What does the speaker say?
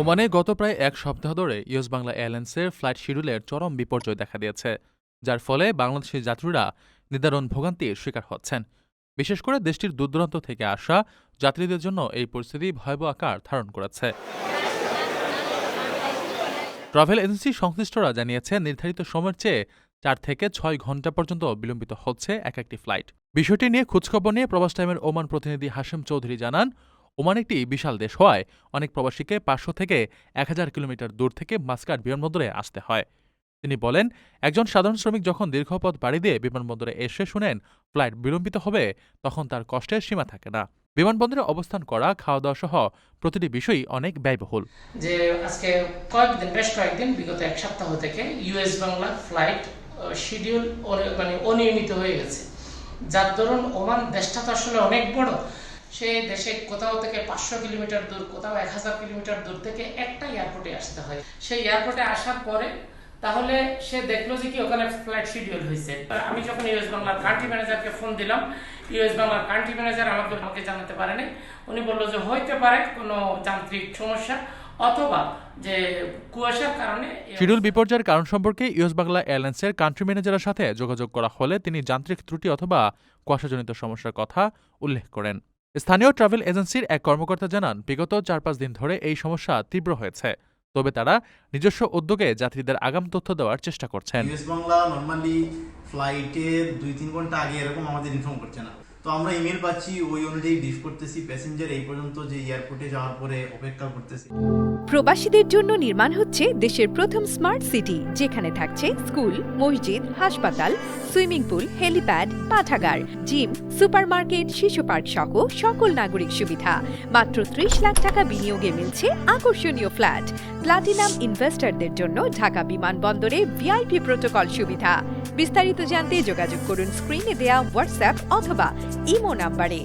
ওমানে গত প্রায় এক সপ্তাহ ধরে ইউএস বাংলা এয়ারলাইন্সের ফ্লাইট শিডিউলের চরম বিপর্যয় দেখা দিয়েছে, যার ফলে বাংলাদেশি যাত্রীরা নিদারণ ভোগান্তির শিকার হচ্ছেন। বিশেষ করে দেশটির দূরদূরান্ত থেকে আসা যাত্রীদের জন্য এই পরিস্থিতি ভয়াবহ আকার ধারণ করেছে। ট্রাভেল এজেন্সি সংশ্লিষ্টরা জানিয়েছে, নির্ধারিত সময়ের চেয়ে চার থেকে ছয় ঘণ্টা পর্যন্ত বিলম্বিত হচ্ছে এক একটি ফ্লাইট। বিষয়টি নিয়ে খোঁজখবর নিয়ে প্রবাস টাইমের ওমান প্রতিনিধি হাশেম চৌধুরী জানান ওমান একটি বিশাল দেশ হওয়ায় অনেক প্রবাসীকে পাঁচশো থেকে এক হাজার কিলোমিটার দূর থেকে মাস্কাট বিমানবন্দরে আসতে হয়। তিনি বলেন, একজন সাধারণ শ্রমিক যখন দীর্ঘ পথ বাড়ি দিয়ে বিমানবন্দরে এসে শুনেন ফ্লাইট বিলম্বিত হবে, তখন তার কষ্টের সীমা থাকে না। বিমানবন্দরে অবস্থান করা খাওয়া দাওয়া সহ প্রতিটি বিষয়ই অনেক ব্যয়বহুল। যে আজকে কয়েকদিন, বেশ কয়েকদিন বিগত এক সপ্তাহ থেকে ইউএস বাংলা ফ্লাইট শিডিউল মানে অনিয়মিত হয়ে গেছে। যার দরুন ওমান দেশটা তো আসলে অনেক বড়। সেই দেশে কোথাও থেকে পাঁচশো কিলোমিটার দূর, কোথাও এক হাজার কিলোমিটার দূর থেকে একটা এয়ারপোর্টে আসতে হয়। সেই এয়ারপোর্টে আসার পরে তাহলে সে দেখল যে কি ওখানে ফ্লাইট শিডিউল হয়েছে। আমি যখন ইউএস বাংলার কান্ট্রি ম্যানেজারকে ফোন দিলাম ইউএস বাংলার কান্ট্রি ম্যানেজার আমাকে আমাকে জানাতে পারেনি। উনি বলল যে হইতে পারে, কোনো যান্ত্রিক সমস্যা, অথবা যে কুয়াশার কারণে শিডিউল বিপর্যয়ের কারণ সম্পর্কে ইউএস বাংলা এয়ারলাইন্সের কান্ট্রি ম্যানেজারের সাথে যোগাযোগ করা হলে তিনি যান্ত্রিক ত্রুটি অথবা কুয়াশাজনিত সমস্যার কথা উল্লেখ করেন। স্থানীয় ট্রাভেল এজেন্সির এক কর্মকর্তা জানান, বিগত চার পাঁচ দিন ধরে এই সমস্যা তীব্র হয়েছে, তবে তারা নিজস্ব উদ্যোগে যাত্রীদের আগাম তথ্য দেওয়ার চেষ্টা করছেন। বাংলা নর্মালি দুই তিন ঘণ্টা আগে এরকম আমাদের ইনফর্ম করছে না। তো আমরা ইমেল পাচ্ছি, ওই অনুযায়ী ডিশ করতেছি। প্যাসেঞ্জার এই পর্যন্ত যে এয়ারপোর্টে যাওয়ার পরে অপেক্ষা করতেছি। প্রবাসীদের জন্য নির্মাণ হচ্ছে দেশের প্রথম স্মার্ট সিটি যেখানে থাকছে স্কুল মসজিদ, হাসপাতাল সুইমিং পুল হেলিপ্যাড পাঠাগার জিম সুপারমার্কেট শিশু পার্ক সহ সকল নাগরিক সুবিধা। মাত্র ত্রিশ লাখ টাকা বিনিয়োগে মিলছে আকর্ষণীয় ফ্ল্যাট প্লাটিনাম ইনভেস্টরদের জন্য ঢাকা বিমানবন্দরে ভিআইপি প্রোটোকল সুবিধা। বিস্তারিত জানতে যোগাযোগ করুন স্ক্রিনে দেয়া হোয়াটসঅ্যাপ অথবা ইমো নাম্বারে।